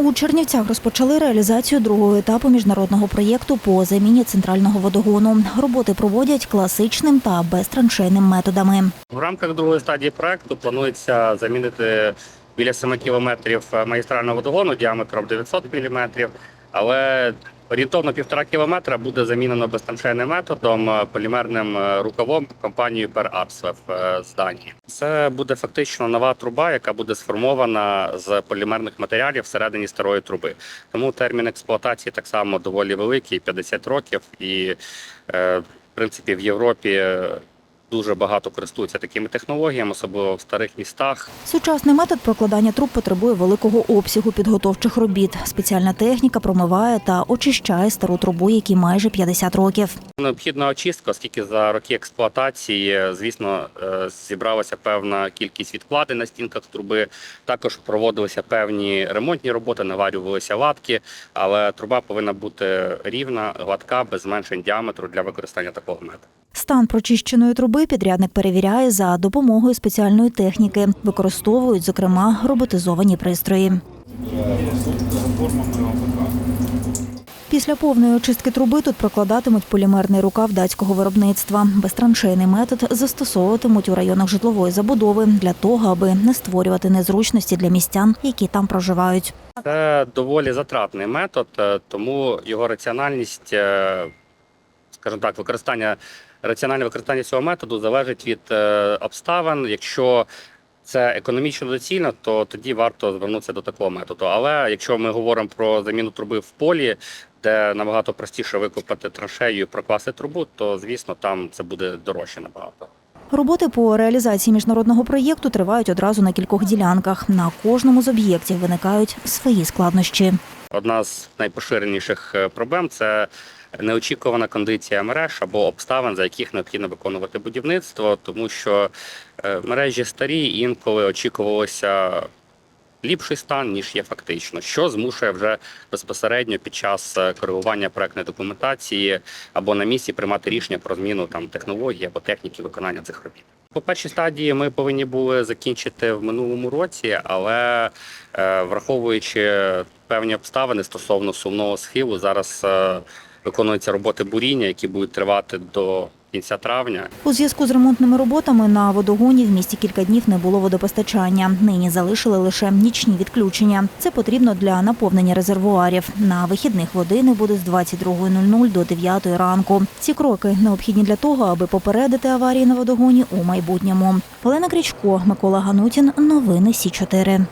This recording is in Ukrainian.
У Чернівцях розпочали реалізацію другого етапу міжнародного проєкту по заміні центрального водогону. Роботи проводять класичним та безтраншейним методами. В рамках другої стадії проекту планується замінити біля 7 кілометрів магістрального водогону діаметром 900 мм, але орієнтовно півтора кілометра буде замінено безтамшейним методом е, полімерним е, рукавом компанією Per е, з Данії. Це буде фактично нова труба, яка буде сформована з полімерних матеріалів всередині старої труби. Тому термін експлуатації так само доволі великий 50 років, і в принципі в Європі. Дуже багато користуються такими технологіями, особливо в старих містах. Сучасний метод прокладання труб потребує великого обсягу підготовчих робіт. Спеціальна техніка промиває та очищає стару трубу, якій майже 50 років. Необхідна очистка, оскільки за роки експлуатації, звісно, е, зібралася певна кількість відкладень на стінках труби. Також проводилися певні ремонтні роботи, наварювалися латки, але труба повинна бути рівна, гладка, без зменшень діаметру для використання такого методу. Стан прочищеної труби підрядник перевіряє за допомогою спеціальної техніки. Використовують, зокрема, роботизовані пристрої. Після повної очистки труби тут прокладатимуть полімерний рукав датського виробництва. Безтраншейний метод застосовуватимуть у районах житлової забудови для того, аби не створювати незручності для містян, які там проживають. Це доволі затратний метод, е, тому його раціональність, е, скажімо так, використання раціональне використання цього методу залежить від е, обставин. Якщо це економічно доцільно, то тоді варто звернутися до такого методу. Але якщо ми говоримо про заміну труби в полі, де набагато простіше викопати траншею і прокласти трубу, то звісно там це буде дорожче набагато. Роботи по реалізації міжнародного проєкту тривають одразу на кількох ділянках. На кожному з об'єктів виникають свої складнощі. Одна з найпоширеніших е, проблем це неочікувана кондиція мереж або обставин, за яких необхідно виконувати будівництво, тому що е, мережі старі інколи очікувалося ліпший стан, ніж є фактично, що змушує вже безпосередньо під час е, коригування проектної документації або на місці приймати рішення про зміну там технології або техніки виконання цих робіт. По першій стадії ми повинні були закінчити в минулому році, але е, враховуючи певні обставини стосовно сумного схилу, зараз е, виконуються роботи буріння, які будуть тривати до кінця травня. У зв'язку з ремонтними роботами на водогоні в місті кілька днів не було водопостачання. Нині залишили лише нічні відключення. Це потрібно для наповнення резервуарів. На вихідних води не буде з 22.00 до 9 ранку. Ці кроки необхідні для того, аби попередити аварії на водогоні у майбутньому. Олена Крічко, Микола Ганутін. Новини Сі 4